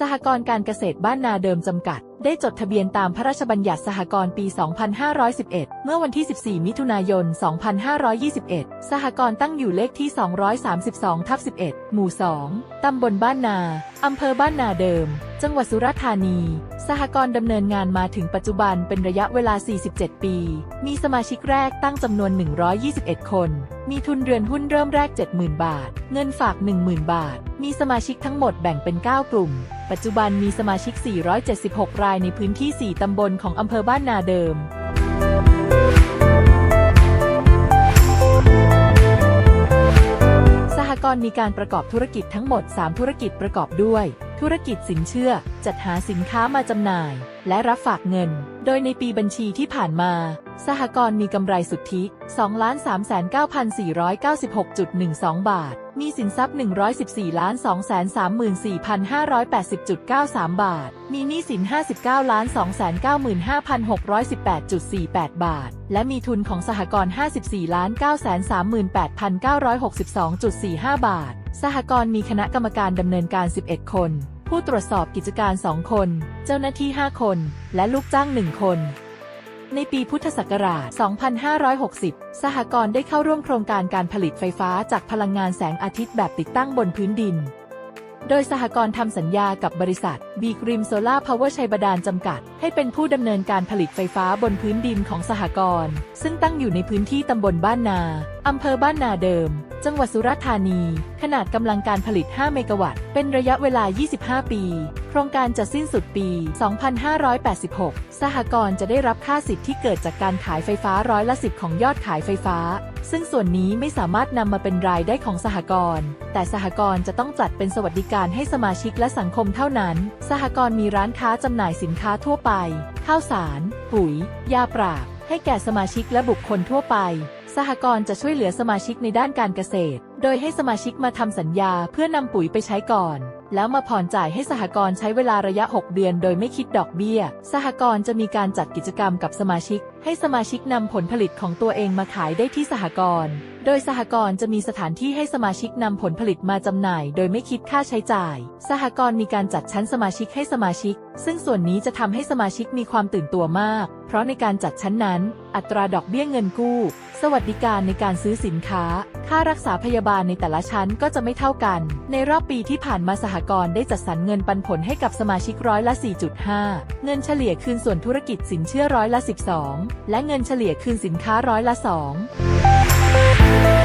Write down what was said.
สหกรณ์การเกษตรบ้านนาเดิมจำกัด ได้จดทะเบียนตามพระราชบัญญัติสหกรณ์ปี 2511 เมื่อวันที่ 14 มิถุนายน 2521 สหกรณ์ตั้งอยู่เลขที่ 232 ทับ 11 หมู่ 2 ตำบลบ้านนา อำเภอบ้านนาเดิม จังหวัดสุราษฎร์ธานี สหกรณ์ดำเนินงานมาถึงปัจจุบันเป็นระยะเวลา 47 ปี มีสมาชิกแรกตั้งจำนวน 121 คน มีทุนเรือนหุ้นเริ่มแรก 70,000 บาท เงินฝาก 10,000 บาท มีสมาชิกทั้งหมดแบ่งเป็น 9 กลุ่ม ปัจจุบันมีสมาชิก 476 รายในพื้นที่ 4 ตำบลของอำเภอบ้านนาเดิมสหกรณ์มีการประกอบธุรกิจทั้งหมด 3 ธุรกิจประกอบด้วย ธุรกิจสินเชื่อ จัดหาสินค้ามาจำหน่าย และรับฝากเงิน โดยในปีบัญชีที่ผ่านมา สหกรณ์มีกำไรสุทธิ 2,394,96.12 บาท มีสินทรัพย์ 114,234,580.93 บาท มีหนี้สิน 59,295,618.48 บาท และมีทุนของสหกรณ์ 54,938,962.45 บาท สหกรณ์มีคณะกรรมการดำเนินการ 11 คน ผู้ตรวจสอบกิจการ 2 คน เจ้าหน้าที่ 5 คน และลูกจ้าง 1 คน ในปีพุทธศักราช 2560 สหกรณ์ได้เข้าร่วมโครงการการผลิตไฟฟ้าจากพลังงานแสงอาทิตย์แบบติดตั้งบนพื้นดิน โดยสหกรณ์ทำสัญญากับบริษัทบีกริมโซล่าพาวเวอร์ชัยบาดาลจำกัด ให้เป็นผู้ดำเนินการผลิตไฟฟ้าบนพื้นดินของสหกรณ์ซึ่งตั้งอยู่ในพื้นที่ตำบลบ้านนาอำเภอบ้านนาเดิม จังหวัดสุราษฎร์ธานี ขนาดกำลังการผลิต 5 เมกะวัตต์ เป็นระยะเวลา 25 ปี โครงการจะสิ้นสุดปี 2586 สหกรณ์จะได้รับค่าสิทธิ์ที่เกิดจากการขายไฟฟ้าร้อยละสิบของยอดขายไฟฟ้า ซึ่งส่วนนี้ไม่สามารถนำมาเป็นรายได้ของสหกรณ์ แต่สหกรณ์จะต้องจัดเป็นสวัสดิการให้สมาชิกและสังคมเท่านั้น สหกรณ์มีร้านค้าจำหน่ายสินค้าทั่วไป ข้าวสาร ปุ๋ย ยาปราบ ให้แก่สมาชิกและบุคคลทั่วไป สหกรณ์จะช่วยเหลือสมาชิกในด้านการเกษตร โดยให้สมาชิกมาทำสัญญาเพื่อนำปุ๋ยไปใช้ก่อน แล้วมาผ่อนจ่ายให้สหกรณ์ใช้เวลาระยะ 6 เดือน โดยไม่คิดดอกเบี้ย สหกรณ์จะมีการจัดกิจกรรมกับสมาชิก ให้สมาชิกนำผลผลิตของตัวเองมาขายได้ที่สหกรณ์ โดยสหกรณ์จะมีสถานที่ให้สมาชิกนำผลผลิตมาจำหน่าย โดยไม่คิดค่าใช้จ่าย สหกรณ์มีการจัดชั้นสมาชิกให้สมาชิก ซึ่งส่วนนี้จะทำให้สมาชิกมีความตื่นตัวมาก เพราะในการจัดชั้นนั้น อัตราดอกเบี้ยเงินกู้ สวัสดิการในการซื้อสินค้า ค่ารักษาพยาบาลในแต่ละชั้นก็จะไม่เท่ากัน ในรอบปีที่ผ่านมาสหกรณ์ได้จัดสรรเงินปันผลให้กับสมาชิกร้อยละ 4.5 เงินเฉลี่ยคืนส่วนธุรกิจสินเชื่อร้อยละ 12 และเงินเฉลี่ยคืนสินค้าร้อยละ 2